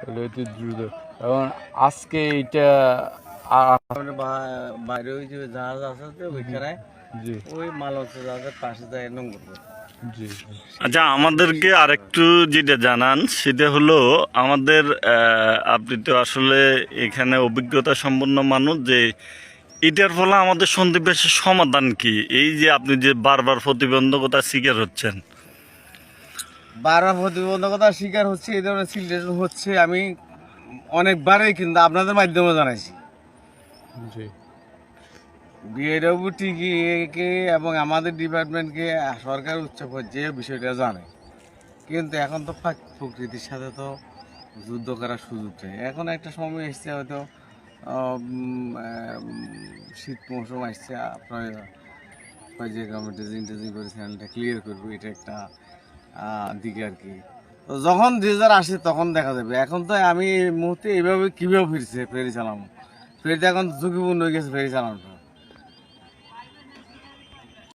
অতি দ্রুত এবং আজকে এটা মানে বাইরে ওই যে জাহাজ আছে তো ওইখানে জি। ওই মাল হচ্ছে জাহাজের পাশে যায় নোংর আচ্ছা আমাদেরকে আরেকটু যেটা জানান সেটা হলো আমাদের আপনি তো আসলে এখানে অভিজ্ঞতা সম্পন্ন মানুষ যে এটার ফলে আমাদের সন্ধিবেশের সমাধান কি? এই যে আপনি যে বারবার প্রতিবন্ধকতা শিকার হচ্ছেন বারবার প্রতিবন্ধকতার শিকার হচ্ছে এই ধরনের সিলেকশন হচ্ছে আমি অনেকবারই কিন্তু আপনাদের মাধ্যমে জানাইছি। জি। বিএডব্লিউ টিকে এবং আমাদের ডিপার্টমেন্টকে সরকার উচ্চ পর্যায়ে বিষয়টা জানে। কিন্তু এখন তো প্রকৃতির সাথে তো যুদ্ধ করার সুযোগ নেই। এখন একটা সময় এসছে হয়তো শীত মৌসুম আসছে আপনার যে গভর্নমেন্ট ইন্টারভিউ করে চ্যানেলটা ক্লিয়ার করব এটা একটা দিকে আর কি। যখন দুই হাজার আসে তখন দেখা যাবে। এখন তো আমি এই মুহূর্তে এইভাবে কীভাবে ফিরছে, ফেরি চালানো ফেরিতে এখন ঝুঁকিপূর্ণ হয়ে গেছে ফেরি চালানোটা।